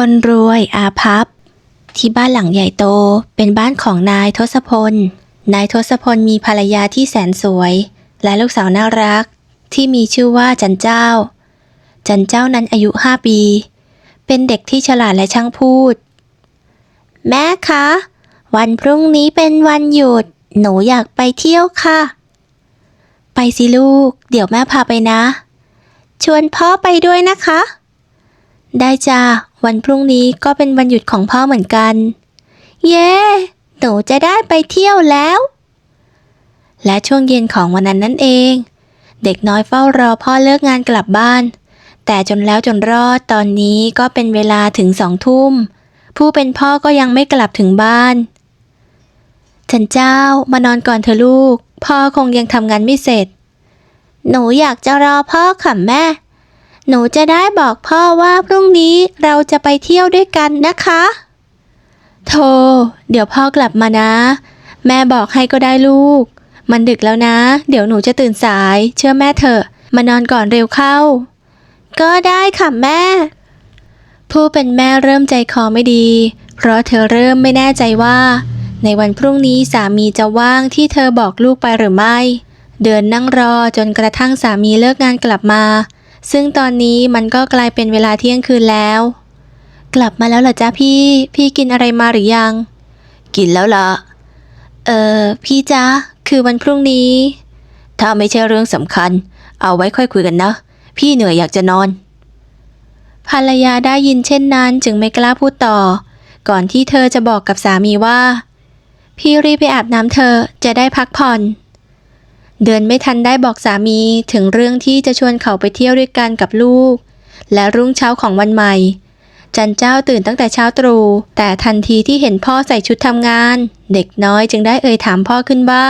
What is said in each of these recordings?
คนรวยอาภัพที่บ้านหลังใหญ่โตเป็นบ้านของนายทศพล นายทศพลมีภรรยาที่แสนสวย และลูกสาวน่ารัก ที่มีชื่อว่าจันเจ้า จันเจ้านั้นอายุห้าปี เป็นเด็กที่ฉลาดและช่างพูด แม่คะ วันพรุ่งนี้เป็นวันหยุด หนูอยากไปเที่ยวค่ะ ไปสิลูก เดี๋ยวแม่พาไปนะ ชวนพ่อไปด้วยนะคะ ได้จ้าวันพรุ่งนี้ก็เป็นวันหยุดของพ่อเหมือนกัน เย้หนูจะได้ไปเที่ยวแล้ว และช่วงเย็นของวันนั้นนั่นเอง เด็กน้อยเฝ้ารอพ่อเลิกงานกลับบ้าน แต่จนแล้วจนรอดตอนนี้ก็เป็นเวลาถึงสองทุ่ม ผู้เป็นพ่อก็ยังไม่กลับถึงบ้านฉันเจ้ามานอนก่อนเถอลูก พ่อคงยังทำงานไม่เสร็จ หนูอยากจะรอพ่อค่ะแม่ หนูจะได้บอกพ่อว่าพรุ่งนี้เราจะไปเที่ยวด้วยกันนะคะโธ่เดี๋ยวพ่อกลับมานะ แม่บอกให้ก็ได้ลูก มันดึกแล้วนะ เดี๋ยวหนูจะตื่นสาย เชื่อแม่เถอะ มานอนก่อนเร็วเข้า ก็ได้ค่ะแม่ ผู้เป็นแม่เริ่มใจคอไม่ดี เพราะเธอเริ่มไม่แน่ใจว่า ในวันพรุ่งนี้สามีจะว่างที่เธอบอกลูกไปหรือไม่ เดินนั่งรอจนกระทั่งสามีเลิกงานกลับมา ซึ่งตอนนี้มันก็กลายเป็นเวลาเที่ยงคืนแล้ว กลับมาแล้วเหรอจ๊ะพี่ พี่กินอะไรมาหรือยัง กินแล้วล่ะเออพี่จ๊ะ คือวันพรุ่งนี้ ถ้าไม่ใช่เรื่องสำคัญ เอาไว้ค่อยคุยกันนะ พี่เหนื่อยอยากจะนอน ภรรยาได้ยินเช่นนั้นจึงไม่กล้าพูดต่อ ก่อนที่เธอจะบอกกับสามีว่า พี่รีบไปอาบน้ำเธอจะได้พักผ่อน เดินไม่ทันได้บอกสามีถึงเรื่องที่จะชวนเขาไปเที่ยวด้วยกันกับลูก และรุ่งเช้าของวันใหม่ จันเจ้าตื่นตั้งแต่เช้าตรู่แต่ทันทีที่เห็นพ่อใส่ชุดทำงาน เด็กน้อยจึงได้เอ่ยถามพ่อขึ้นว่า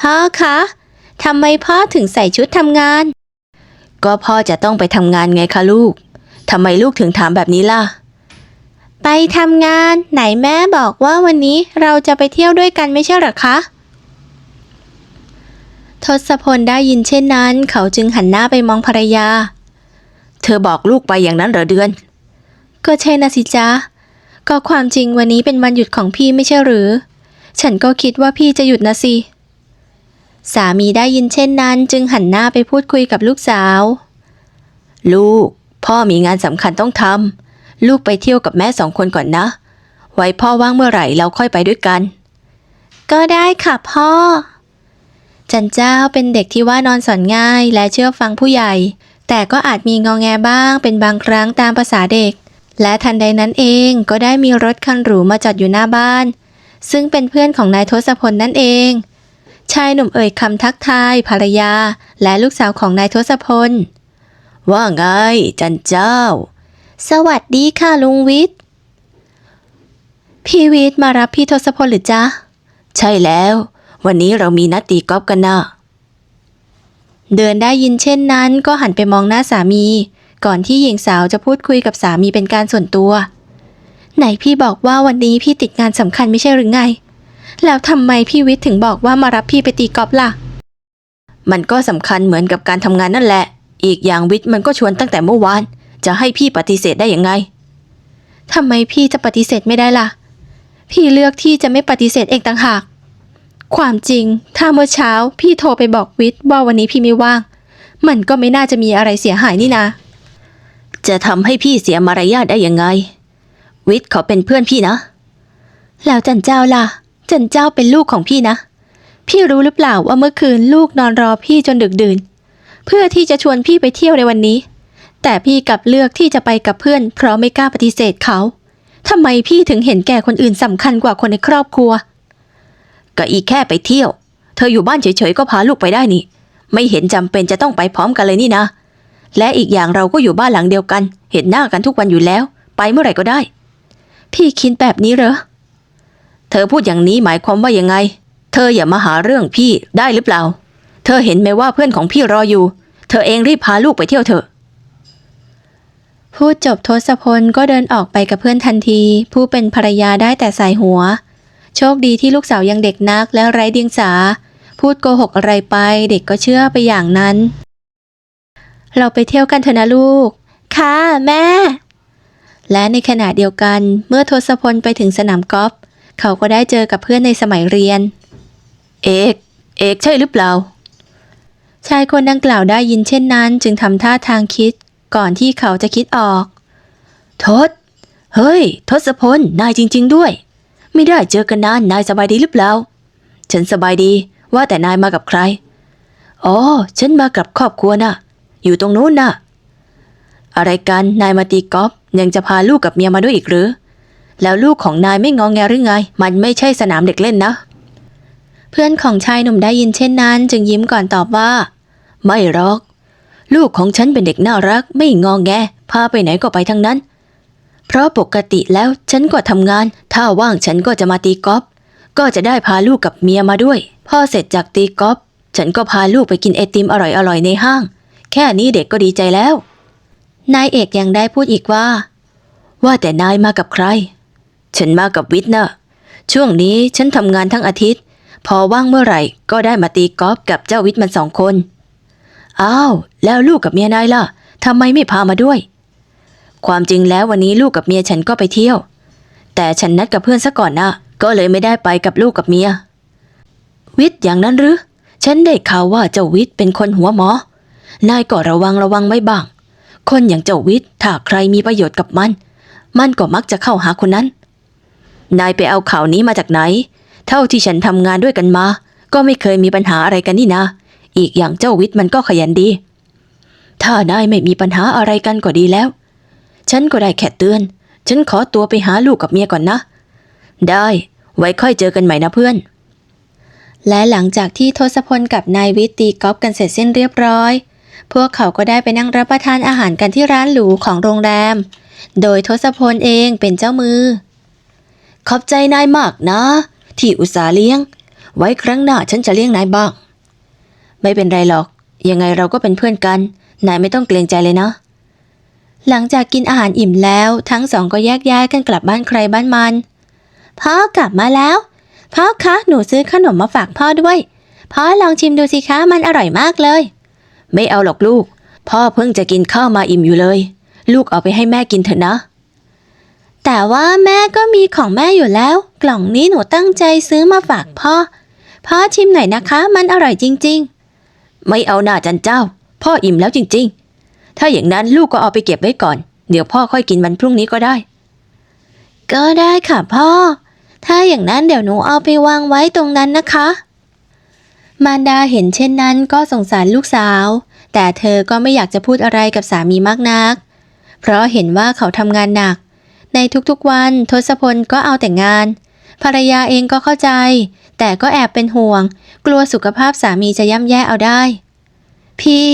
พ่อคะทำไมพ่อถึงใส่ชุดทำงาน ก็พ่อจะต้องไปทำงานไงคะลูกทำไมลูกถึงถามแบบนี้ล่ะ ไปทำงานไหนแม่บอกว่าวันนี้เราจะไปเที่ยวด้วยกันไม่ใช่หรอคะ ทศพลได้ยินเช่นนั้น เขาจึงหันหน้าไปมองภรรยา เธอบอกลูกไปอย่างนั้นเหรอเดือน ก็ใช่นะสิจ๊ะ ก็ความจริงวันนี้เป็นวันหยุดของพี่ไม่ใช่หรือ ฉันก็คิดว่าพี่จะหยุดนะสิ สามีได้ยินเช่นนั้น จึงหันหน้าไปพูดคุยกับลูกสาว ลูก พ่อมีงานสำคัญต้องทำลูกไปเที่ยวกับแม่สองคนก่อนนะ ไว้พ่อว่างเมื่อไหร่เราค่อยไปด้วยกัน ก็ได้ค่ะพ่อ จันเจ้าเป็นเด็กที่ว่านอนสอนง่ายและเชื่อฟังผู้ใหญ่ แต่ก็อาจมีงองแงบ้างเป็นบางครั้งตามภาษาเด็ก และทันใดนั้นเองก็ได้มีรถคันหรูมาจอดอยู่หน้าบ้าน ซึ่งเป็นเพื่อนของนายทศพลนั่นเอง ชายหนุ่มเอ่ยคำทักทายภรรยา และลูกสาวของนายทศพล ว่าไงจันเจ้า สวัสดีค่ะลุงวิทย์พี่วิทย์มารับพี่ทศพลหรือจ๊ะ ใช่แล้ว วันนี้เรามีนัดตีกอล์ฟกันนะเดินได้ยินเช่นนั้นก็หันไปมองหน้าสามี ก่อนที่หญิงสาวจะพูดคุยกับสามีเป็นการส่วนตัว ไหนพี่บอกว่าวันนี้พี่ติดงานสำคัญไม่ใช่หรือไง แล้วทำไมพี่วิทย์ถึงบอกว่ามารับพี่ไปตีกอล์ฟล่ะ มันก็สำคัญเหมือนกับการทำงานนั่นแหละ อีกอย่างวิทย์มันก็ชวนตั้งแต่เมื่อวาน จะให้พี่ปฏิเสธได้ยังไงทำไมพี่จะปฏิเสธไม่ได้ล่ะ พี่เลือกที่จะไม่ปฏิเสธเองต่างหาก ความจริง ถ้าเมื่อเช้าพี่โทรไปบอกวิทย์ว่าวันนี้พี่ไม่ว่าง มันก็ไม่น่าจะมีอะไรเสียหายนี่นะ จะทำให้พี่เสียมารยาทได้ยังไง วิทย์เขาเป็นเพื่อนพี่นะ แล้วจันเจ้าล่ะ จันเจ้าเป็นลูกของพี่นะ พี่รู้หรือเปล่าว่าเมื่อคืนลูกนอนรอพี่จนดึกดื่น เพื่อที่จะชวนพี่ไปเที่ยวในวันนี้ แต่พี่กลับเลือกที่จะไปกับเพื่อน เพราะไม่กล้าปฏิเสธเขาทำไมพี่ถึงเห็นแก่คนอื่นสำคัญกว่าคนในครอบครัว ก็อีแค่ไปเที่ยว เธออยู่บ้านเฉยๆก็พาลูกไปได้นี่ ไม่เห็นจำเป็นจะต้องไปพร้อมกันเลยนี่นะ และอีกอย่างเราก็อยู่บ้านหลังเดียวกัน เห็นหน้ากันทุกวันอยู่แล้ว ไปเมื่อไหร่ก็ได้ พี่คิดแบบนี้เหรอ เธอพูดอย่างนี้หมายความว่ายังไง เธออย่ามาหาเรื่องพี่ได้หรือเปล่า เธอเห็นไหมว่าเพื่อนของพี่รออยู่ เธอเองรีบพาลูกไปเที่ยวเถอะพูดจบทศพลก็เดินออกไปกับเพื่อนทันที ผู้เป็นภรรยาได้แต่สายหัว โชคดีที่ลูกสาวยังเด็กนักและไร้เดียงสา พูดโกหกอะไรไปเด็กก็เชื่อไปอย่างนั้น เราไปเที่ยวกันเถอะนะลูก ค่ะแม่ และในขณะเดียวกันเมื่อทศพลไปถึงสนามกอล์ฟเขาก็ได้เจอกับเพื่อนในสมัยเรียน เอก เอกใช่หรือเปล่า ชายคนดังกล่าวได้ยินเช่นนั้น จึงทำท่าทางคิด ก่อนที่เขาจะคิดออก ทศ เฮ้ย ทศพล นายจริง ๆ ด้วย ไม่ได้เจอกันนานนายสบายดีหรือเปล่า ฉันสบายดี ว่าแต่นายมากับใคร อ๋อ ฉันมากับครอบครัวน่ะ อยู่ตรงนู้นน่ะ อะไรกัน นายมาตีกอล์ฟยังจะพาลูกกับเมียมาด้วยอีกหรือ แล้วลูกของนายไม่งองแงหรือไง มันไม่ใช่สนามเด็กเล่นนะ เพื่อนของชายหนุ่มได้ยินเช่นนั้น จึงยิ้มก่อนตอบว่า ไม่หรอก ลูกของฉันเป็นเด็กน่ารัก ไม่งองแง พาไปไหนก็ไปทั้งนั้น เพราะปกติแล้วฉันก็ทำงาน ถ้าว่างฉันก็จะมาตีกอล์ฟก็จะได้พาลูกกับเมียมาด้วย พ่อเสร็จจากตีกอล์ฟฉันก็พาลูกไปกินไอติมอร่อยๆในห้าง แค่นี้เด็กก็ดีใจแล้ว นายเอกยังได้พูดอีกว่า ว่าแต่นายมากับใคร ฉันมากับวิทย์นะช่วงนี้ฉันทำงานทั้งอาทิตย์ พอว่างเมื่อไหร่ก็ได้มาตีกอล์ฟกับเจ้าวิทย์มันสองคน อ้าว แล้วลูกกับเมียนายล่ะทำไมไม่พามาด้วย ความจริงแล้ววันนี้ลูกกับเมียฉันก็ไปเที่ยว แต่ฉันนัดกับเพื่อนซะก่อนนะก็เลยไม่ได้ไปกับลูกกับเมีย วิทย์อย่างนั้นหรือ ฉันได้ข่าวว่าเจ้าวิทย์เป็นคนหัวหมอ นายก็ระวังระวังไว้บ้าง คนอย่างเจ้าวิทย์ถ้าใครมีประโยชน์กับมัน มันก็มักจะเข้าหาคนนั้น นายไปเอาข่าวนี้มาจากไหน เท่าที่ฉันทำงานด้วยกันมา ก็ไม่เคยมีปัญหาอะไรกันนี่นะ อีกอย่างเจ้าวิทย์มันก็ขยันดี ถ้านายไม่มีปัญหาอะไรกันก็ดีแล้ว ฉันก็ได้แค่เตือน ฉันขอตัวไปหาลูกกับเมียก่อนนะ ได้ ไว้ค่อยเจอกันใหม่นะเพื่อน และหลังจากที่ทศพลกับนายวิทย์ตีกอล์ฟกันเสร็จสิ้นเรียบร้อย พวกเขาก็ได้ไปนั่งรับประทานอาหารกันที่ร้านหรูของโรงแรม โดยทศพลเองเป็นเจ้ามือ ขอบใจนายมากนะ ที่อุตส่าห์เลี้ยง ไว้ครั้งหน้าฉันจะเลี้ยงนายบ้าง ไม่เป็นไรหรอก ยังไงเราก็เป็นเพื่อนกัน นายไม่ต้องเกรงใจเลยนะ หลังจากกินอาหารอิ่มแล้ว ทั้งสองก็แยกย้ายกันกลับบ้านใครบ้านมัน พ่อกลับมาแล้ว พ่อคะหนูซื้อขนมมาฝากพ่อด้วย พ่อลองชิมดูสิคะมันอร่อยมากเลย ไม่เอาหรอกลูก พ่อเพิ่งจะกินข้าวมาอิ่มอยู่เลย ลูกเอาไปให้แม่กินเถอะนะ แต่ว่าแม่ก็มีของแม่อยู่แล้ว กล่องนี้หนูตั้งใจซื้อมาฝากพ่อ พ่อชิมหน่อยนะคะ มันอร่อยจริง ๆ ไม่เอาหน้าจันเจ้า พ่ออิ่มแล้วจริง ๆ ถ้าอย่างนั้นลูกก็เอาไปเก็บไว้ก่อน เดี๋ยวพ่อค่อยกินวันพรุ่งนี้ก็ได้ ก็ได้ค่ะพ่อ ถ้าอย่างนั้นเดี๋ยวหนูเอาไปวางไว้ตรงนั้นนะคะ มารดาเห็นเช่นนั้นก็สงสารลูกสาว แต่เธอก็ไม่อยากจะพูดอะไรกับสามีมากนัก เพราะเห็นว่าเขาทำงานหนัก ในทุกๆวันทศพลก็เอาแต่งาน ภรรยาเองก็เข้าใจ แต่ก็แอบเป็นห่วง กลัวสุขภาพสามีจะย่ำแย่เอาได้ พี่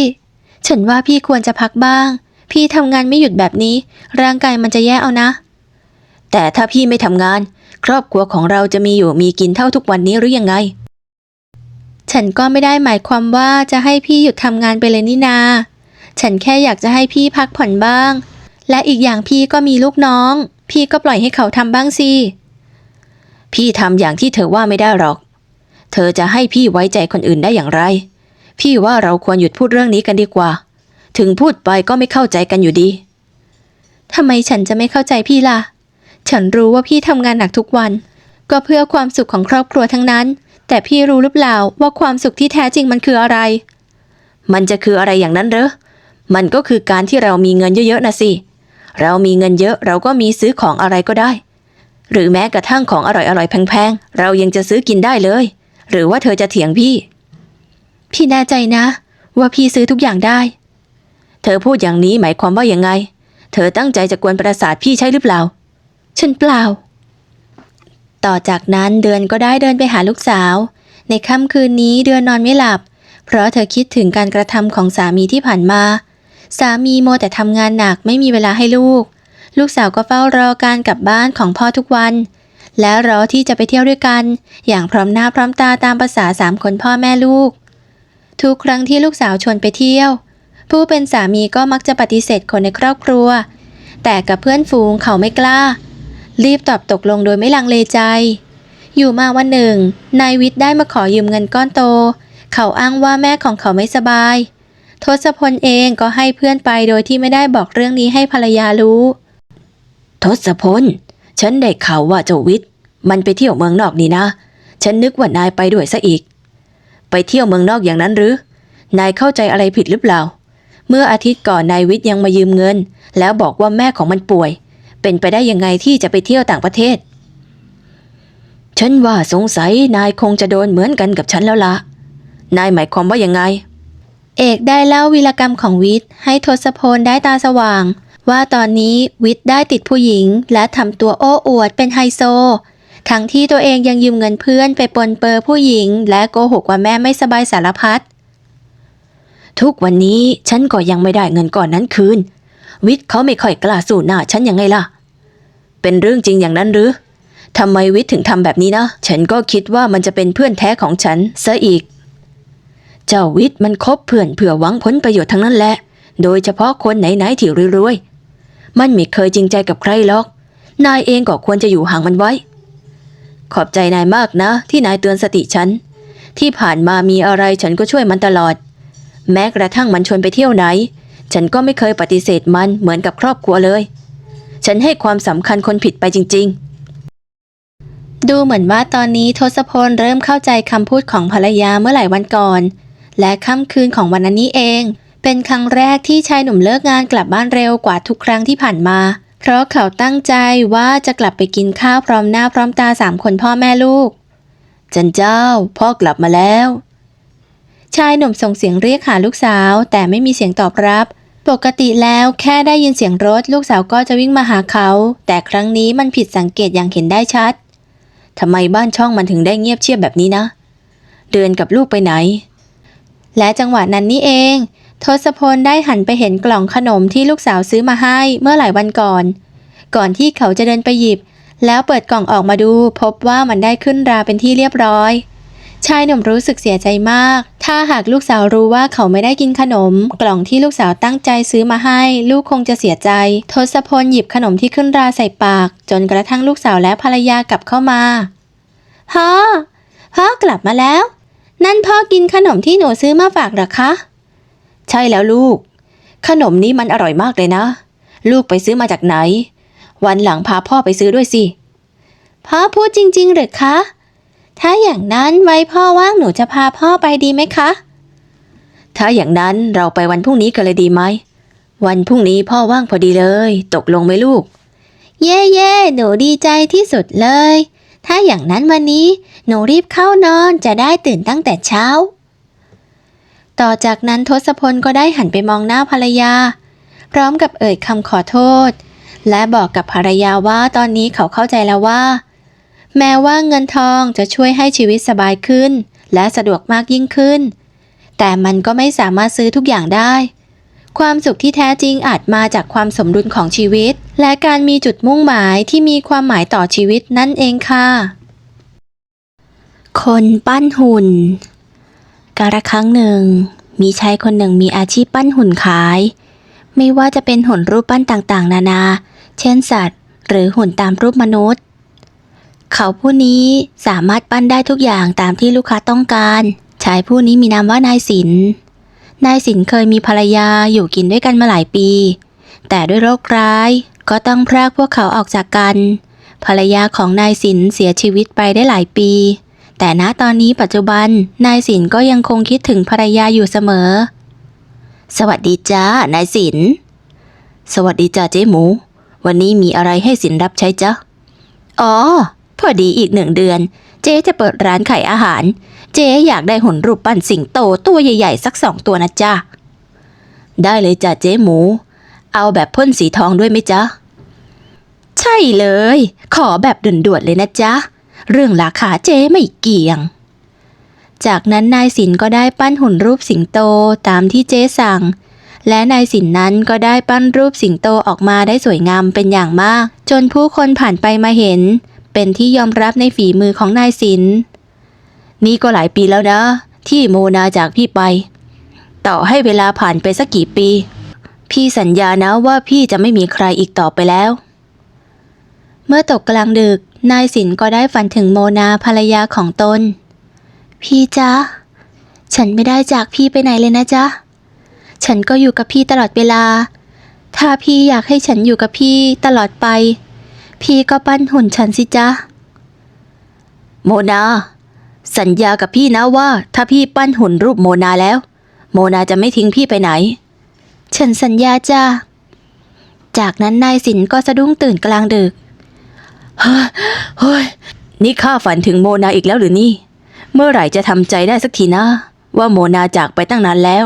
ฉันว่าพี่ควรจะพักบ้าง พี่ทำงานไม่หยุดแบบนี้ ร่างกายมันจะแย่เอานะ แต่ถ้าพี่ไม่ทำงาน ครอบครัวของเราจะมีอยู่มีกินเท่าทุกวันนี้หรือยังไง ฉันก็ไม่ได้หมายความว่าจะให้พี่หยุดทำงานไปเลยนี่นา ฉันแค่อยากจะให้พี่พักผ่อนบ้าง และอีกอย่างพี่ก็มีลูกน้อง พี่ก็ปล่อยให้เขาทำบ้างสิพี่ทำอย่างที่เธอว่าไม่ได้หรอก เธอจะให้พี่ไว้ใจคนอื่นได้อย่างไร พี่ว่าเราควรหยุดพูดเรื่องนี้กันดีกว่า ถึงพูดไปก็ไม่เข้าใจกันอยู่ดีทำไมฉันจะไม่เข้าใจพี่ล่ะ ฉันรู้ว่าพี่ทำงานหนักทุกวัน ก็เพื่อความสุขของครอบครัวทั้งนั้น แต่พี่รู้หรือเปล่าว่าความสุขที่แท้จริงมันคืออะไร มันจะคืออะไรอย่างนั้นเหรอ มันก็คือการที่เรามีเงินเยอะๆนะสิ เรามีเงินเยอะเราก็มีซื้อของอะไรก็ได้ หรือแม้กระทั่งของอร่อยๆแพงๆ เรายังจะซื้อกินได้เลย หรือว่าเธอจะเถียงพี่ พี่แน่ใจนะ ว่าพี่ซื้อทุกอย่างได้ เธอพูดอย่างนี้หมายความว่ายังไง เธอตั้งใจจะกวนประสาทพี่ใช่หรือเปล่า ฉันเปล่า ต่อจากนั้นเดือนก็ได้เดินไปหาลูกสาว ในค่ำคืนนี้เดือนนอนไม่หลับ เพราะเธอคิดถึงการกระทำของสามีที่ผ่านมา สามีโมแต่ทำงานหนักไม่มีเวลาให้ลูก ลูกสาวก็เฝ้ารอการกลับบ้านของพ่อทุกวันและรอที่จะไปเที่ยวด้วยกัน อย่างพร้อมหน้าพร้อมตาตามภาษาสามคนพ่อแม่ลูก ทุกครั้งที่ลูกสาวชวนไปเที่ยว ผู้เป็นสามีก็มักจะปฏิเสธคนในครอบครัว แต่กับเพื่อนฝูงเขาไม่กล้า รีบตอบตกลงโดยไม่ลังเลใจ อยู่มาวันหนึ่ง นายวิทย์ได้มาขอยืมเงินก้อนโต เขาอ้างว่าแม่ของเขาไม่สบาย ทศพลเองก็ให้เพื่อนไปโดยที่ไม่ได้บอกเรื่องนี้ให้ภรรยารู้ ทศพล ฉันได้ข่าวว่าเจ้าวิทย์มันไปเที่ยวเมืองนอกนี่นะ ฉันนึกว่านายไปด้วยซะอีก ไปเที่ยวเมืองนอกอย่างนั้นหรือ นายเข้าใจอะไรผิดหรือเปล่า เมื่ออาทิตย์ก่อนนายวิทย์ยังมายืมเงิน แล้วบอกว่าแม่ของมันป่วย เป็นไปได้ยังไงที่จะไปเที่ยวต่างประเทศ ฉันว่าสงสัยนายคงจะโดนเหมือนกันกับฉันแล้วละนายหมายความว่ายังไง เอกได้เล่าวีรกรรมของวิทย์ให้ทศพลได้ตาสว่าง ว่าตอนนี้วิทย์ได้ติดผู้หญิง และทำตัวโอ้อวดเป็นไฮโซ ทั้งที่ตัวเองยังยืมเงินเพื่อนไปปนเปอร์ผู้หญิง และโกหกว่าแม่ไม่สบายสารพัด ทุกวันนี้ฉันก็ยังไม่ได้เงินก่อนนั้นคืน วิทย์เขาไม่ค่อยกล้าสู้หน้าฉันยังไงล่ะ เป็นเรื่องจริงอย่างนั้นหรือทำไมวิทย์ถึงทำแบบนี้นะ ฉันก็คิดว่ามันจะเป็นเพื่อนแท้ของฉันซะอีก เจ้าวิทย์มันคบเพื่อนเพื่อหวังผลประโยชน์ทั้งนั้นแหละ โดยเฉพาะคนไหนๆที่รวยๆ มันไม่เคยจริงใจกับใครหรอก นายเองก็ควรจะอยู่ห่างมันไว้ ขอบใจนายมากนะ ที่นายเตือนสติฉัน ที่ผ่านมามีอะไรฉันก็ช่วยมันตลอด แม้กระทั่งมันชวนไปเที่ยวไหน ฉันก็ไม่เคยปฏิเสธมันเหมือนกับครอบครัวเลย ฉันให้ความสำคัญคนผิดไปจริง ๆ ดูเหมือนว่าตอนนี้ทศพลเริ่มเข้าใจคำพูดของภรรยาเมื่อหลายวันก่อน และค่ำคืนของวันนั้นนี้เอง เป็นครั้งแรกที่ชายหนุ่มเลิกงานกลับบ้านเร็วกว่าทุกครั้งที่ผ่านมา เพราะเขาตั้งใจว่าจะกลับไปกินข้าวพร้อมหน้าพร้อมตาสามคนพ่อแม่ลูก จันเจ้า พ่อกลับมาแล้ว ชายหนุ่มส่งเสียงเรียกหาลูกสาว แต่ไม่มีเสียงตอบรับ ปกติแล้วแค่ได้ยินเสียงรถ ลูกสาวก็จะวิ่งมาหาเขา แต่ครั้งนี้มันผิดสังเกตอย่างเห็นได้ชัดทำไมบ้านช่องมันถึงได้เงียบเชียบแบบนี้นะ เดินกับลูกไปไหน และจังหวะนั้นนี่เอง ทศพลได้หันไปเห็นกล่องขนมที่ลูกสาวซื้อมาให้เมื่อหลายวันก่อน ก่อนที่เขาจะเดินไปหยิบ แล้วเปิดกล่องออกมาดู พบว่ามันได้ขึ้นราเป็นที่เรียบร้อย ชายหนุ่มรู้สึกเสียใจมาก ถ้าหากลูกสาวรู้ว่าเขาไม่ได้กินขนม กล่องที่ลูกสาวตั้งใจซื้อมาให้ ลูกคงจะเสียใจ ทศพลหยิบขนมที่ขึ้นราใส่ปาก จนกระทั่งลูกสาวและภรรยากลับเข้ามาพ่อพ่อกลับมาแล้ว นั่นพ่อกินขนมที่หนูซื้อมาฝากหรอคะ ใช่แล้วลูก ขนมนี้มันอร่อยมากเลยนะ ลูกไปซื้อมาจากไหน วันหลังพาพ่อไปซื้อด้วยสิพ่อพูดจริง ๆ หรือคะ ถ้าอย่างนั้นไว้พ่อว่างหนูจะพาพ่อไปดีไหมคะ ถ้าอย่างนั้นเราไปวันพรุ่งนี้กันเลยดีไหม วันพรุ่งนี้พ่อว่างพอดีเลย ตกลงไหมลูก เย่เย่หนูดีใจที่สุดเลย ถ้าอย่างนั้นวันนี้ หนูรีบเข้านอนจะได้ตื่นตั้งแต่เช้า ต่อจากนั้นทศพลก็ได้หันไปมองหน้าภรรยา พร้อมกับเอ่ยคำขอโทษ และบอกกับภรรยาว่าตอนนี้เขาเข้าใจแล้วว่า แม้ว่าเงินทองจะช่วยให้ชีวิตสบายขึ้น และสะดวกมากยิ่งขึ้น แต่มันก็ไม่สามารถซื้อทุกอย่างได้ ความสุขที่แท้จริงอาจมาจากความสมดุลของชีวิต และการมีจุดมุ่งหมายที่มีความหมายต่อชีวิตนั่นเองค่ะ คนปั้นหุ่น กาละครั้งหนึ่ง มีชายคนหนึ่งมีอาชีพปั้นหุ่นขาย ไม่ว่าจะเป็นหุ่นรูปปั้นต่างๆ นานา เช่นสัตว์ หรือหุ่นตามรูปมนุษย์ เขาผู้นี้สามารถปั้นได้ทุกอย่างตามที่ลูกค้าต้องการ ชายผู้นี้มีนามว่านายสิน นายสินเคยมีภรรยาอยู่กินด้วยกันมาหลายปี แต่ด้วยโรคร้ายก็ต้องพรากพวกเขาออกจากกัน ภรรยาของนายสินเสียชีวิตไปได้หลายปี แต่ณตอนนี้ปัจจุบันนายสินก็ยังคงคิดถึงภรรยาอยู่เสมอ สวัสดีจ้านายสิน สวัสดีจ้าเจ๊หมู วันนี้มีอะไรให้สินรับใช้จ๊ะ อ๋อ พอดีอีกหนึ่งเดือน เจ๊จะเปิดร้านขายอาหาร เจ๊อยากได้หุ่นรูปปั้นสิงโตตัวใหญ่ๆ สักสองตัวนะจ๊ะได้เลยจ้ะเจ๊หมู เอาแบบพ่นสีทองด้วยไหมจ๊ะ ใช่เลย ขอแบบด่วนๆเลยนะจ๊ะ เรื่องราคาเจ๊ไม่เกี่ยง จากนั้นนายสินก็ได้ปั้นหุ่นรูปสิงโตตามที่เจ๊สั่ง และนายสินนั้นก็ได้ปั้นรูปสิงโตออกมาได้สวยงามเป็นอย่างมาก จนผู้คนผ่านไปมาเห็น เป็นที่ยอมรับในฝีมือของนายสิน นี่ก็หลายปีแล้วนะ ที่โมนาจากพี่ไป ต่อให้เวลาผ่านไปสักกี่ปี พี่สัญญานะว่าพี่จะไม่มีใครอีกต่อไปแล้ว เมื่อตกกลางดึก นายสินก็ได้ฝันถึงโมนาภรรยาของตน พี่จ๊ะ ฉันไม่ได้จากพี่ไปไหนเลยนะจ๊ะ ฉันก็อยู่กับพี่ตลอดเวลา ถ้าพี่อยากให้ฉันอยู่กับพี่ตลอดไป พี่ก็ปั้นหุ่นฉันสิจ๊ะ โมนา สัญญากับพี่นะว่า ถ้าพี่ปั้นหุ่นรูปโมนาแล้ว โมนาจะไม่ทิ้งพี่ไปไหน ฉันสัญญาจ้าจากนั้นนายสินก็สะดุ้งตื่นกลางดึก เฮ้ย นี่ข้าฝันถึงโมนาอีกแล้วหรือนี่ เมื่อไหร่จะทำใจได้สักทีนะ ว่าโมนาจากไปตั้งนานแล้ว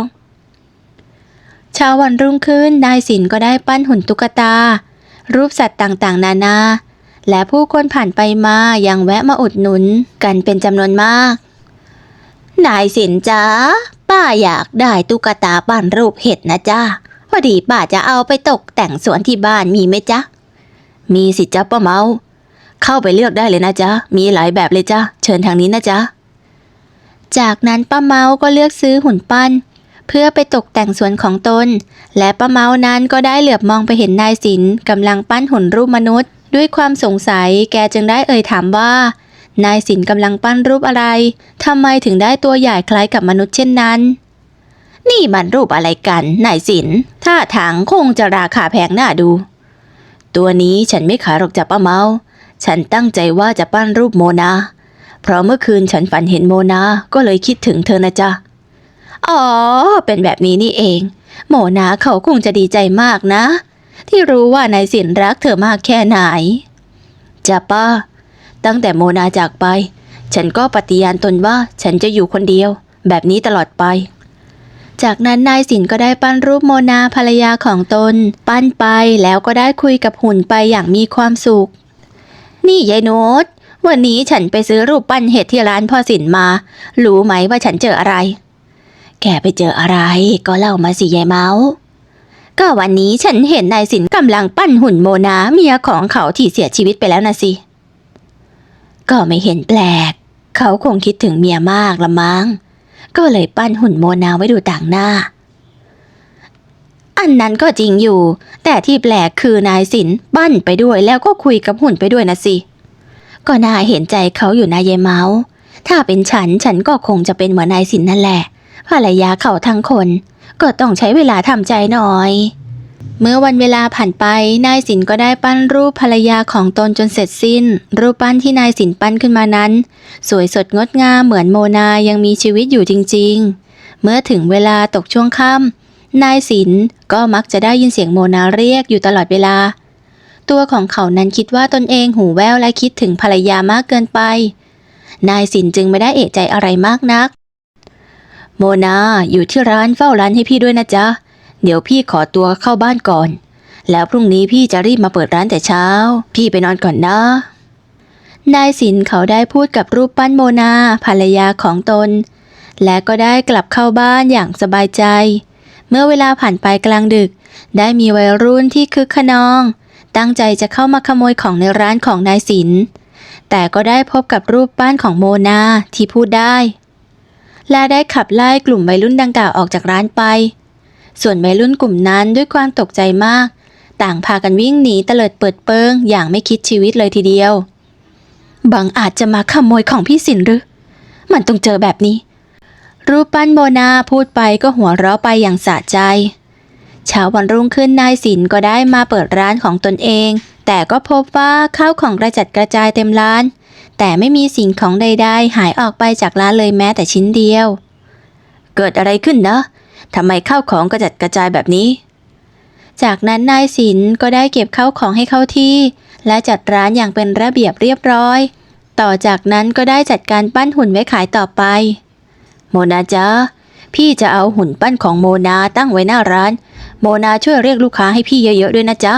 เช้าวันรุ่งขึ้นนายสินก็ได้ปั้นหุ่นตุ๊กตา รูปสัตว์ต่างๆ นานา และผู้คนผ่านไปมายังแวะมาอุดหนุนกันเป็นจำนวนมาก นายสินจ้าป้าอยากได้ตุ๊กตาปั้นรูปเห็ดนะจ้าพอดีป้าจะเอาไปตกแต่งสวนที่บ้านมีไหมจ๊ะ มีสิจ้าป้าเมา เข้าไปเลือกได้เลยนะจ๊ะ มีหลายแบบเลยจ้ะ เชิญทางนี้นะจ๊ะ จากนั้นป้าเมาก็เลือกซื้อหุ่นปั้น เพื่อไปตกแต่งสวนของตน และป้าเมานั้นก็ได้เหลือบมองไปเห็นนายสินกำลังปั้นหุ่นรูปมนุษย์ ด้วยความสงสัยแกจึงได้เอ่ยถามว่า นายสินกำลังปั้นรูปอะไรทำไมถึงได้ตัวใหญ่คล้ายกับมนุษย์เช่นนั้นนี่มันรูปอะไรกัน นายสินท่าทางคงจะราคาแพงน่าดู ตัวนี้ฉันไม่ขายหรอกจ้ะป้าเมา ฉันตั้งใจว่าจะปั้นรูปโมนา เพราะเมื่อคืนฉันฝันเห็นโมนา ก็เลยคิดถึงเธอนะจ๊ะ อ๋อ เป็นแบบนี้นี่เอง โมนาเขาคงจะดีใจมากนะ ที่รู้ว่านายสินรักเธอมากแค่ไหนจ้ะป้า ตั้งแต่โมนาจากไป ฉันก็ปฏิญาณตนว่าฉันจะอยู่คนเดียว แบบนี้ตลอดไป จากนั้นนายสินก็ได้ปั้นรูปโมนาภรรยาของตน ปั้นไปแล้วก็ได้คุยกับหุ่นไปอย่างมีความสุข นี่ยายโนตวันนี้ฉันไปซื้อรูปปั้นเห็ดที่ร้านพ่อสินมา รู้ไหมว่าฉันเจออะไร แกไปเจออะไร ก็เล่ามาสิยายเมาก็วันนี้ฉันเห็นนายสินกำลังปั้นหุ่นโมนาเมียของเขาที่เสียชีวิตไปแล้วนะสิ ก็ไม่เห็นแปลก เขาคงคิดถึงเมียมากละมั้ง ก็เลยปั้นหุ่นโมนาไว้ดูต่างหน้า อันนั้นก็จริงอยู่ แต่ที่แปลกคือนายสินปั้นไปด้วยแล้วก็คุยกับหุ่นไปด้วยนะสิ ก็น่าเห็นใจเขาอยู่นายายเมาถ้าเป็นฉันฉันก็คงจะเป็นเหมือนนายสินนั่นแหละภรรยาเขาทั้งคน ก็ต้องใช้เวลาทำใจหน่อย เมื่อวันเวลาผ่านไปนายสินก็ได้ปั้นรูปภรรยาของตนจนเสร็จสิ้น รูปปั้นที่นายสินปั้นขึ้นมานั้น สวยสดงดงามเหมือนโมนายังมีชีวิตอยู่จริง ๆ เมื่อถึงเวลาตกช่วงค่ำ นายสินก็มักจะได้ยินเสียงโมนาเรียกอยู่ตลอดเวลา ตัวของเขานั้นคิดว่าตนเองหูแว่วและคิดถึงภรรยามากเกินไป นายสินจึงไม่ได้เอะใจอะไรมากนัก โมนาอยู่ที่ร้านเฝ้าร้านให้พี่ด้วยนะจ๊ะ เดี๋ยวพี่ขอตัวเข้าบ้านก่อน แล้วพรุ่งนี้พี่จะรีบมาเปิดร้านแต่เช้า พี่ไปนอนก่อนนะนายสินเขาได้พูดกับรูปปั้นโมนาภรรยาของตน และก็ได้กลับเข้าบ้านอย่างสบายใจ มื่อเวลาผ่านไปกลางดึก ได้มีวัยรุ่นที่คึกขนอง ตั้งใจจะเข้ามาขโมยของในร้านของนายสินแต่ก็ได้พบกับรูปปั้นของโมนาที่พูดได้ และได้ขับไล่กลุ่มวัยรุ่นดังกล่าวออกจากร้านไป ส่วนวัยรุ่นกลุ่มนั้นด้วยความตกใจมาก ต่างพากันวิ่งหนีเตลิดเปิดเปิงอย่างไม่คิดชีวิตเลยทีเดียว บังอาจจะมาขโมยของพี่สินหรือ มันต้องเจอแบบนี้ รูปปั้นโมนาพูดไปก็หัวเราะไปอย่างสะใจ เช้าวันรุ่งขึ้นนายสินก็ได้มาเปิดร้านของตนเอง แต่ก็พบว่าข้าวของกระจัดกระจายเต็มร้าน แต่ไม่มีสิ่งของใดๆ หายออกไปจากร้านเลยแม้แต่ชิ้นเดียว เกิดอะไรขึ้นนะทำไมข้าวของกระจัดกระจายแบบนี้ จากนั้นนายสินก็ได้เก็บข้าวของให้เข้าที่ และจัดร้านอย่างเป็นระเบียบเรียบร้อย ต่อจากนั้นก็ได้จัดการปั้นหุ่นไว้ขายต่อไป โมนาจ๊ะพี่จะเอาหุ่นปั้นของโมนาตั้งไว้หน้าร้าน โมนาช่วยเรียกลูกค้าให้พี่เยอะๆด้วยนะจ๊ะ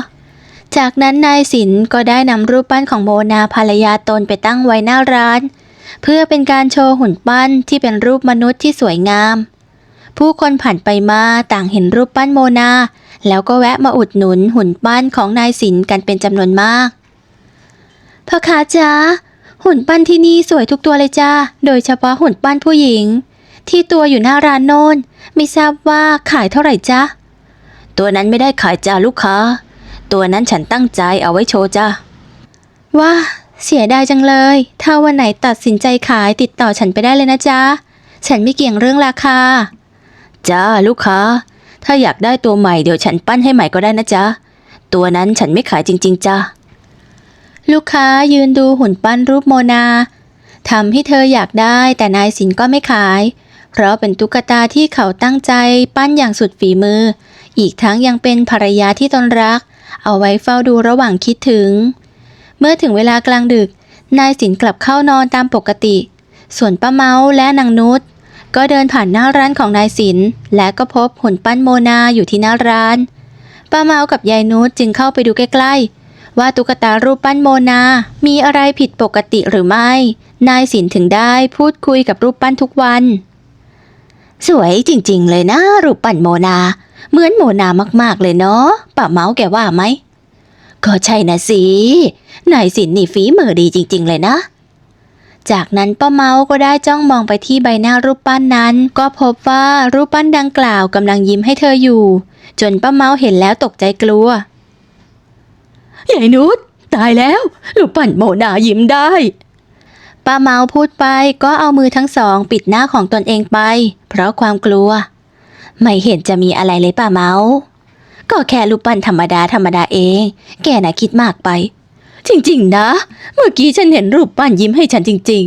จากนั้นนายสินก็ได้นำรูปปั้นของโมนาภรรยาตนไปตั้งไว้หน้าร้าน เพื่อเป็นการโชว์หุ่นปั้นที่เป็นรูปมนุษย์ที่สวยงาม ผู้คนผ่านไปมาต่างเห็นรูปปั้นโมนา แล้วก็แวะมาอุดหนุนหุ่นปั้นของนายสินกันเป็นจำนวนมากพ่อค้าจ๊ะหุ่นปั้นที่นี่สวยทุกตัวเลยจ้าโดยเฉพาะหุ่นปั้นผู้หญิง ที่ตัวอยู่หน้าร้านโน้นไม่ทราบว่าขายเท่าไหร่จ๊ะ ตัวนั้นไม่ได้ขายจ้าลูกค้า ตัวนั้นฉันตั้งใจเอาไว้โชว์จ้าว่าเสียดายจังเลย ถ้าวันไหนตัดสินใจขายติดต่อฉันไปได้เลยนะจ๊ะ ฉันไม่เกี่ยงเรื่องราคา จ้าลูกค้า ถ้าอยากได้ตัวใหม่เดี๋ยวฉันปั้นให้ใหม่ก็ได้นะจ๊ะ ตัวนั้นฉันไม่ขายจริง ๆจ้าลูกค้ายืนดูหุ่นปั้นรูปโมนาทำให้เธออยากได้แต่นายสินก็ไม่ขาย เพราะเป็นตุ๊กตาที่เขาตั้งใจปั้นอย่างสุดฝีมือ อีกทั้งยังเป็นภรรยาที่ตนรัก เอาไว้เฝ้าดูระหว่างคิดถึง เมื่อถึงเวลากลางดึก นายสินกลับเข้านอนตามปกติ ส่วนป้าเมาและนางนุชก็เดินผ่านหน้าร้านของนายสิน และก็พบหุ่นปั้นโมนาอยู่ที่หน้าร้าน ป้าเมากับยายนุชจึงเข้าไปดูใกล้ๆ ว่าตุ๊กตารูปปั้นโมนา มีอะไรผิดปกติหรือไม่ นายสินถึงได้พูดคุยกับรูปปั้นทุกวัน สวยจริงๆเลยนะ รูปปั้นโมนา เหมือนโมนามากๆเลยเนาะป้าเมาแกว่าไหม ก็ใช่นะสินายสินนี่ฝีมือดีจริง ๆ เลยนะ จากนั้นป้าเมาก็ได้จ้องมองไปที่ใบหน้ารูปปั้นนั้น ก็พบว่ารูปปั้นดังกล่าวกำลังยิ้มให้เธออยู่ จนป้าเมาเห็นแล้วตกใจกลัวยายนุชตายแล้วลูกปั่นโมนายิ้มได้ ป้าเมาพูดไปก็เอามือทั้งสองปิดหน้าของตนเองไป เพราะความกลัว ไม่เห็นจะมีอะไรเลยป้าเมา ก็แค่รูปปั้นธรรมดาธรรมดาเอง แกน่ะคิดมากไป จริงๆนะ เมื่อกี้ฉันเห็นรูปปั้นยิ้มให้ฉันจริง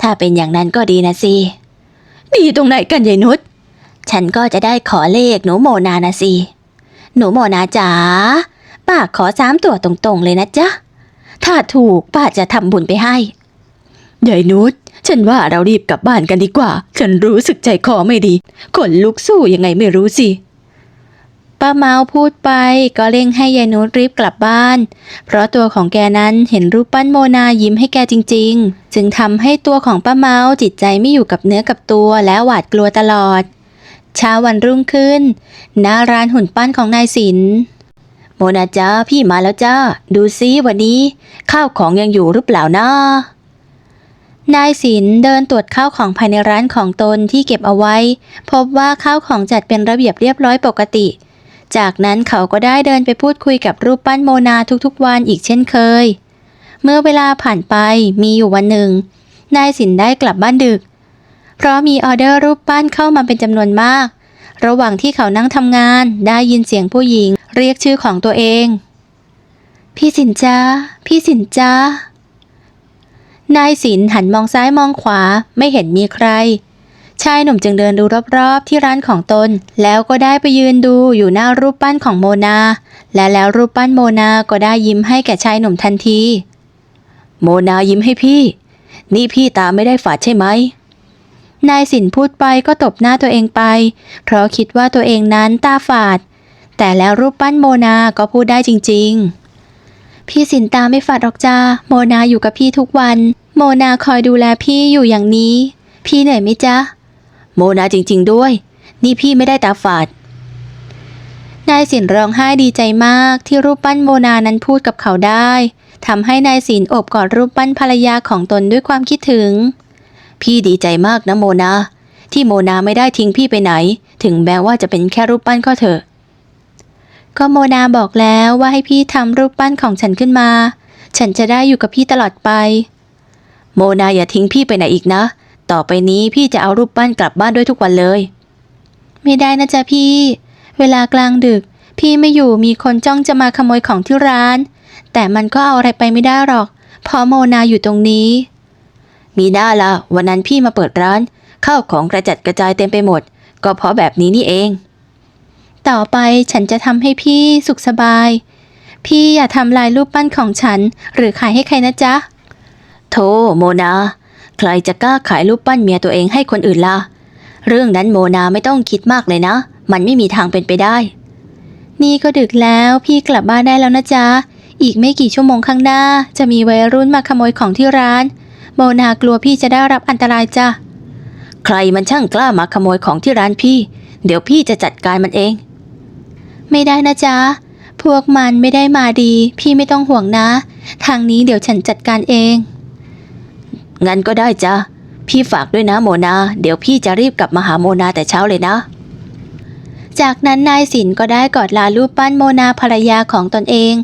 ถ้าเป็นอย่างนั้นก็ดีนะสิดีตรงไหนกันยายนุชฉันก็จะได้ขอเลขหนูโมนานะสิหนูโมนาจ๋าป้าขอสามตัวตรงๆเลยนะจ๊ะถ้าถูกป้าจะทำบุญไปให้ ยายนุชฉันว่าเรารีบกลับบ้านกันดีกว่า ฉันรู้สึกใจคอไม่ดีขนลุกสู้ยังไงไม่รู้สิป้าเมาพูดไปก็เร่งให้ยายนุชรีบกลับบ้าน เพราะตัวของแกนั้นเห็นรูปปั้นโมนายิ้มให้แกจริง ๆ จึงทำให้ตัวของป้าเมาจิตใจไม่อยู่กับเนื้อกับตัวและหวาดกลัวตลอด เช้าวันรุ่งขึ้น หน้าร้านหุ่นปั้นของนายศิลโมนาจ้าพี่มาแล้วจ้า ดูซิวันนี้ ข้าวของยังอยู่หรือเปล่านะ นายศิลเดินตรวจข้าวของภายในร้านของตนที่เก็บเอาไว้ พบว่าข้าวของจัดเป็นระเบียบเรียบร้อยปกติ จากนั้นเขาก็ได้เดินไปพูดคุยกับรูปปั้นโมนาทุกๆวันอีกเช่นเคย เมื่อเวลาผ่านไปมีอยู่วันหนึ่ง นายสินได้กลับบ้านดึก เพราะมีออเดอร์รูปปั้นเข้ามาเป็นจำนวนมาก ระหว่างที่เขานั่งทำงานได้ยินเสียงผู้หญิง เรียกชื่อของตัวเอง พี่สินจ้าพี่สินจ้า นายสินหันมองซ้ายมองขวาไม่เห็นมีใคร ชายหนุ่มจึงเดินดูรอบๆที่ร้านของตน แล้วก็ได้ไปยืนดูอยู่หน้ารูปปั้นของโมนา และแล้วรูปปั้นโมนาก็ได้ยิ้มให้แก่ชายหนุ่มทันที โมนายิ้มให้พี่ นี่พี่ตาไม่ได้ฝาดใช่ไหมนายสินพูดไปก็ตบหน้าตัวเองไป เพราะคิดว่าตัวเองนั้นตาฝาด แต่แล้วรูปปั้นโมนาก็พูดได้จริง ๆ พี่สินตาไม่ฝาดหรอกจ้า โมนาอยู่กับพี่ทุกวัน โมนาคอยดูแลพี่อยู่อย่างนี้ พี่เหนื่อยไหมจ๊ะ โมนาจริง ๆ ด้วย นี่พี่ไม่ได้ตาฝาด นายสินร้องไห้ดีใจมากที่รูปปั้นโมนานั้นพูดกับเขาได้ทำให้นายสินอบกอดรูปปั้นภรรยาของตนด้วยความคิดถึง พี่ดีใจมากนะโมนา ที่โมนาไม่ได้ทิ้งพี่ไปไหน ถึงแม้ว่าจะเป็นแค่รูปปั้นก็เถอะ ก็โมนาบอกแล้วว่าให้พี่ทำรูปปั้นของฉันขึ้นมา ฉันจะได้อยู่กับพี่ตลอดไป โมนาอย่าทิ้งพี่ไปไหนอีกนะ ต่อไปนี้พี่จะเอารูปปั้นกลับบ้านด้วยทุกวันเลย ไม่ได้นะจ๊ะพี่ เวลากลางดึก พี่ไม่อยู่มีคนจ้องจะมาขโมยของที่ร้าน แต่มันก็เอาอะไรไปไม่ได้หรอก เพราะโมนาอยู่ตรงนี้ มีหน้าละวันนั้นพี่มาเปิดร้านข้าวของกระจัดกระจายเต็มไปหมด ก็เพราะแบบนี้นี่เอง ต่อไปฉันจะทำให้พี่สุขสบาย พี่อย่าทำลายรูปปั้นของฉัน หรือขายให้ใครนะจ๊ะ โธ่โมนา ใครจะกล้าขายรูปปั้นเมียตัวเองให้คนอื่นล่ะ เรื่องนั้นโมนาไม่ต้องคิดมากเลยนะ มันไม่มีทางเป็นไปได้ นี่ก็ดึกแล้วพี่กลับบ้านได้แล้วนะจ๊ะ อีกไม่กี่ชั่วโมงข้างหน้า จะมีวัยรุ่นมาขโมยของที่ร้าน โมนากลัวพี่จะได้รับอันตรายจ้ะ ใครมันช่างกล้ามาขโมยของที่ร้านพี่ เดี๋ยวพี่จะจัดการมันเอง ไม่ได้นะจ๊ะ พวกมันไม่ได้มาดี พี่ไม่ต้องห่วงนะ ทางนี้เดี๋ยวฉันจัดการเอง งั้นก็ได้จ้ะ พี่ฝากด้วยนะโมนา เดี๋ยวพี่จะรีบกลับมาหาโมนาแต่เช้าเลยนะ จากนั้นนายสินก็ได้กอดลารูปปั้นโมนาภรรยาของตนเอง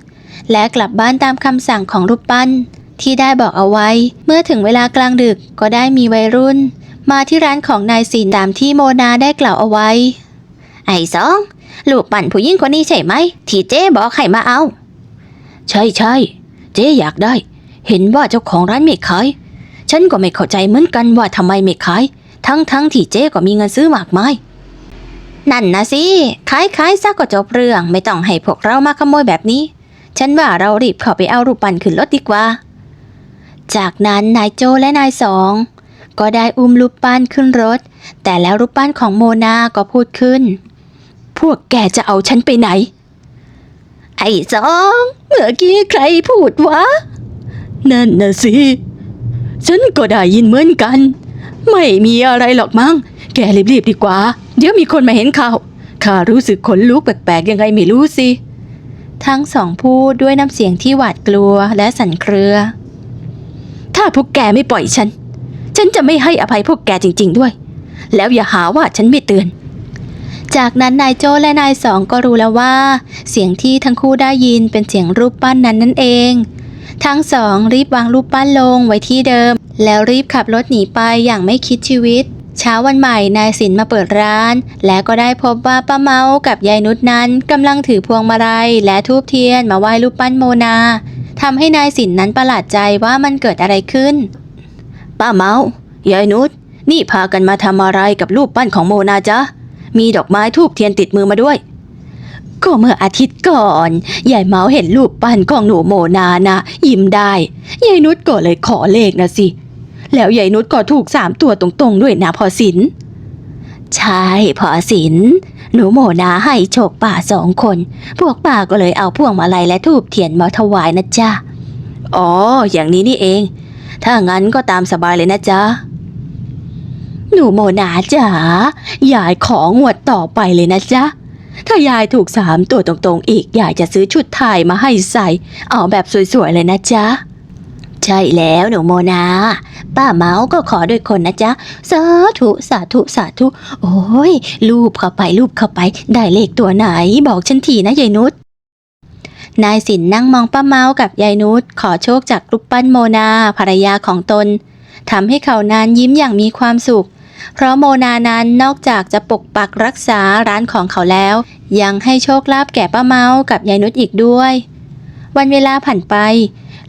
และกลับบ้านตามคำสั่งของรูปปั้น ที่ได้บอกเอาไว้ เมื่อถึงเวลากลางดึกก็ได้มีวัยรุ่น มาที่ร้านของนายสินตามที่โมนาได้กล่าวเอาไว้ ไอ้สอง ลูกปั่นผู้หญิงคนนี้ใช่ไหม ที่เจ๊บอกให้มาเอา ใช่ใช่เจ๊อยากได้ เห็นว่าเจ้าของร้านไม่ขาย ฉันก็ไม่เข้าใจเหมือนกันว่าทำไมไม่ขาย ทั้งทั้งที่เจ๊ก็มีเงินซื้อมากมาย นั่นนะสิขายขายซะก็จบเรื่อง ไม่ต้องให้พวกเรามาขโมยแบบนี้ ฉันว่าเรารีบเข้าไปเอารูปปั้นขึ้นรถดีกว่า จากนั้นนายโจและนายสองก็ได้อุ้มรูปปั้นขึ้นรถ แต่แล้วรูปปั้นของโมนาก็พูดขึ้น พวกแกจะเอาฉันไปไหน ไอ้สอง เมื่อกี้ใครพูดวะ นั่นน่ะสิ ฉันก็ได้ยินเหมือนกัน ไม่มีอะไรหรอกมั้ง แกรีบๆดีกว่า เดี๋ยวมีคนมาเห็นข่าวข้ารู้สึกขนลุกแปลกๆยังไงไม่รู้สิ ทั้งสองพูดด้วยน้ำเสียงที่หวาดกลัวและสั่นเครือ ถ้าพวกแกไม่ปล่อยฉัน ฉันจะไม่ให้อภัยพวกแกจริง ๆด้วย แล้วอย่าหาว่าฉันไม่เตือน จากนั้นนายโจและนายสองก็รู้แล้วว่า เสียงที่ทั้งคู่ได้ยินเป็นเสียงรูปปั้นนั้นนั่นเอง ทั้งสองรีบวางรูปปั้นลงไว้ที่เดิม แล้วรีบขับรถหนีไปอย่างไม่คิดชีวิต เช้าวันใหม่นายสินมาเปิดร้าน และก็ได้พบว่าป้าเมากับยายนุชนั้นกำลังถือพวงมาลัยและทูบเทียนมาไหว้รูปปั้นโมนาทำให้นายสินนั้นประหลาดใจว่ามันเกิดอะไรขึ้น ป้าเมา ยายนุชนี่พากันมาทำอะไรกับรูปปั้นของโมนาจ๊ะ มีดอกไม้ทูบเทียนติดมือมาด้วย ก็เมื่ออาทิตย์ก่อนยายเมาเห็นรูปปั้นของหนูโมนานะยิ้มได้ยายนุชก็เลยขอเลขนะสิ แล้วยายนุชก็ถูกสามตัวตรงๆด้วยนะพอสินใช่พอสินหนูโมนาให้โชคป่าสองคน พวกป่าก็เลยเอาพวงมาลัยและทูบเทียนมาถวายนะจ๊ะ อ๋อ อย่างนี้นี่เอง ถ้างั้นก็ตามสบายเลยนะจ๊ะ หนูโมนาจ๋ายายของวดต่อไปเลยนะจ๊ะ ถ้ายายถูกสามตัวตรงๆ อีก ยายจะซื้อชุดไทยมาให้ใส่ เอาแบบสวยๆเลยนะจ๊ะ ใช่แล้วหนูโมนา ป้าเมาก็ขอด้วยคนนะจ๊ะ สาธุสาธุสาธุ โอ้ยรูปเข้าไปรูปเข้าไป ได้เลขตัวไหน บอกฉันทีนะยายนุชนายสินนั่งมองป้าเมากับยายนุชขอโชคจากรูปปั้นโมนาภรรยาของตนทำให้เขานั้นยิ้มอย่างมีความสุข เพราะโมนานั้นนอกจากจะปกปักรักษาร้านของเขาแล้ว ยังให้โชคลาภแก่ป้าเมากับยายนุชอีกด้วย วันเวลาผ่านไป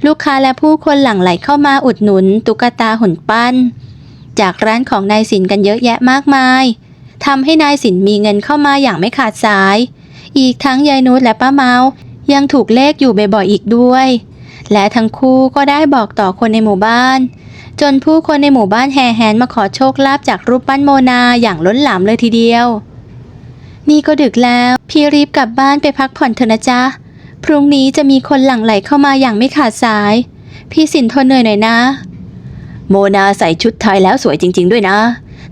ลูกค้าและผู้คนหลั่งไหลเข้ามาอุดหนุนตุ๊กตาหุ่นปั้น จากร้านของนายสินกันเยอะแยะมากมายทำให้นายสินมีเงินเข้ามาอย่างไม่ขาดสาย อีกทั้งยายนุชและป้าเมายังถูกเลขอยู่บ่อยๆอีกด้วย และทั้งคู่ก็ได้บอกต่อคนในหมู่บ้าน จนผู้คนในหมู่บ้านแห่แหนมาขอโชคลาภจากรูปปั้นโมนาอย่างล้นหลามเลยทีเดียว นี่ก็ดึกแล้ว พี่รีบกลับบ้านไปพักผ่อนเถอะนะจ๊ะ พรุ่งนี้จะมีคนหลั่งไหลเข้ามาอย่างไม่ขาดสาย พี่สินทนเหนื่อยหน่อยนะ โมนาใส่ชุดไทยแล้วสวยจริง ๆ ด้วยนะ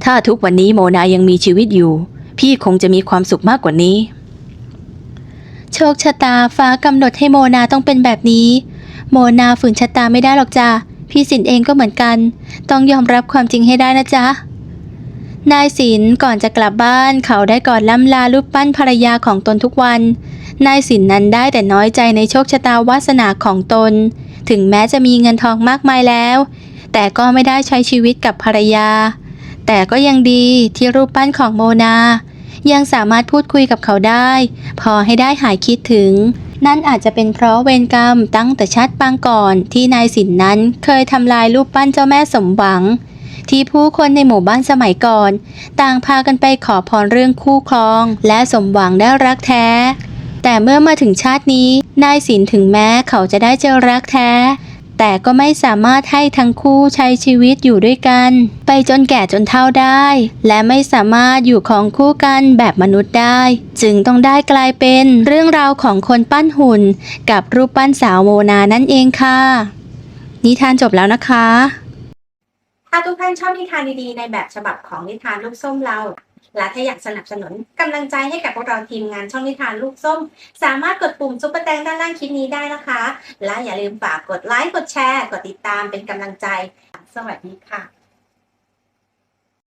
ถ้าทุกวันนี้โมนายังมีชีวิตอยู่ พี่คงจะมีความสุขมากกว่านี้ โชคชะตาฟ้ากำหนดให้โมนาต้องเป็นแบบนี้ โมนาฝืนชะตาไม่ได้หรอกจ้ะ พี่สินเองก็เหมือนกัน ต้องยอมรับความจริงให้ได้นะจ๊ะนายสินก่อนจะกลับบ้านเขาได้กอดล่ำลารูปปั้นภรรยาของตนทุกวัน นายสินนั้นได้แต่น้อยใจในโชคชะตาวาสนาของตน ถึงแม้จะมีเงินทองมากมายแล้ว แต่ก็ไม่ได้ใช้ชีวิตกับภรรยา แต่ก็ยังดีที่รูปปั้นของโมนา ยังสามารถพูดคุยกับเขาได้ พอให้ได้หายคิดถึง นั่นอาจจะเป็นเพราะเวรกรรมตั้งแต่ชาติปางก่อนที่นายสินนั้นเคยทำลายรูปปั้นเจ้าแม่สมหวัง ที่ผู้คนในหมู่บ้านสมัยก่อน ต่างพากันไปขอพรเรื่องคู่ครอง และสมหวังได้รักแท้ แต่เมื่อมาถึงชาตินี้ นายสินถึงแม้เขาจะได้เจอรักแท้ แต่ก็ไม่สามารถให้ทั้งคู่ใช้ชีวิตอยู่ด้วยกัน ไปจนแก่จนเฒ่าได้ และไม่สามารถอยู่ของคู่กันแบบมนุษย์ได้ จึงต้องได้กลายเป็นเรื่องราวของคนปั้นหุ่น กับรูปปั้นสาวโมนานั่นเองค่ะ นิทานจบแล้วนะคะ ถ้าทุกท่านชอบนิทานดีๆในแบบฉบับของนิทานลูกส้มเรา และถ้าอยากสนับสนุนกำลังใจให้กับพวกเราทีมงานช่องนิทานลูกส้ม สามารถกดปุ่มซุปเปอร์แตงด้านล่างคลิปนี้ได้นะคะ และอย่าลืมฝากกดไลค์กดแชร์ กดติดตามเป็นกำลังใจ สวัสดีค่ะ